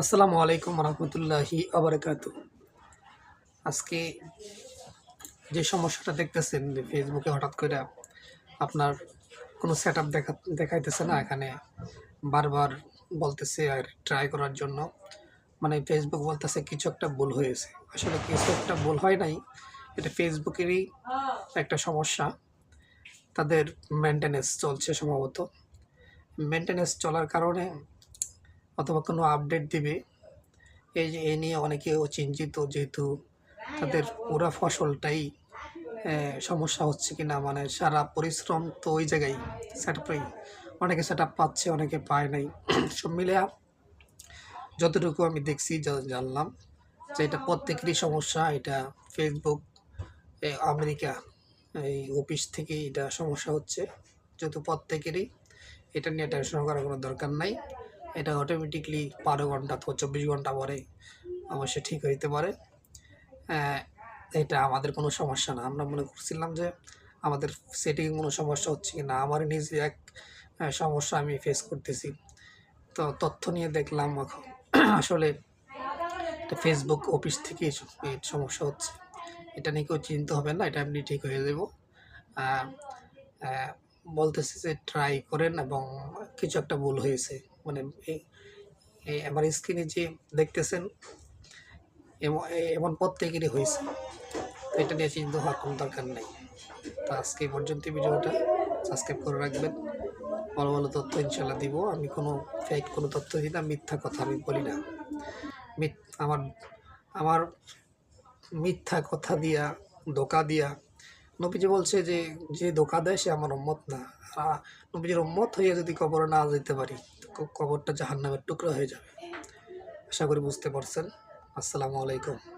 আসসালামু আলাইকুম রহমতুল্লাহি আবরকাত আজকে যে সমস্যাটা দেখতেছেন ফেসবুকে হঠাৎ করে আপনার কোনো সেট আপ দেখা, দেখাইতেছে না, এখানে বারবার বলতেছে আর ট্রাই করার জন্য। মানে ফেসবুক বলতেছে কিছু একটা ভুল হয়েছে। আসলে কিছু একটা ভুল হয় নাই, এটা ফেসবুকেরই একটা সমস্যা। তাদের মেনটেনেন্স চলছে সম্ভবত। মেনটেনেন্স চলার কারণে অথবা কোনো আপডেট দিবে, এই যে এ নিয়ে অনেকেও চিন্তিত যেহেতু তাদের পুরা ফসলটাই সমস্যা হচ্ছে কি না মানে সারা পরিশ্রম তো ওই জায়গায় সেট অনেকে সেট পাচ্ছে, অনেকে পায় নাই। সব মিলে যতটুকু আমি দেখছি জানলাম যে এটা প্রত্যেকেরই সমস্যা। এটা ফেসবুক আমেরিকা, এই অফিস থেকে এটা সমস্যা হচ্ছে, যেহেতু প্রত্যেকেরই। এটা নিয়ে টেনশন করার কোনো দরকার নাই। এটা অটোমেটিকলি বারো ঘণ্টা অথবা চব্বিশ ঘণ্টা পরে অবশ্যই ঠিক হইতে পারে। এটা আমাদের কোনো সমস্যা না। আমরা মনে করছিলাম যে আমাদের সেটিং কোনো সমস্যা হচ্ছে কি না, আমার নিজে এক সমস্যা আমি ফেস করতেছি। তো তথ্য নিয়ে দেখলাম আসলে ফেসবুক অফিস থেকে সমস্যা হচ্ছে। এটা নিয়ে কেউ চিন্তা হবে না, এটা এমনি ঠিক হয়ে যাব। বলতেছে যে ট্রাই করেন এবং কিছু একটা ভুল হয়েছে। মানে আমার স্ক্রিনে যে দেখতেছেন, এমন প্রত্যেকেরই হয়েছে। এটা নিয়ে চিন্তা হওয়ার কোনো দরকার নেই। তো আজকে পর্যন্ত ভিডিওটা। সাবস্ক্রাইব করে রাখবেন। ভালো ভালো তথ্য ইনশাল্লাহ দিব। আমি কোনো ফেক কোনো তথ্য দিই না, মিথ্যা কথা আমি বলি না। আমার আমার মিথ্যা কথা দিয়া, ধোকা দিয়া, নবীজি বলছে যে যে ধোকা দেয় সে আমার উম্মত না। নবীজির উম্মত হয়ে যদি কবরে না যেতে পারি কবরটা জাহান্নামের টুকরো হয়ে যাবে। আশা করি বুঝতে পারছেন। আসসালামু আলাইকুম।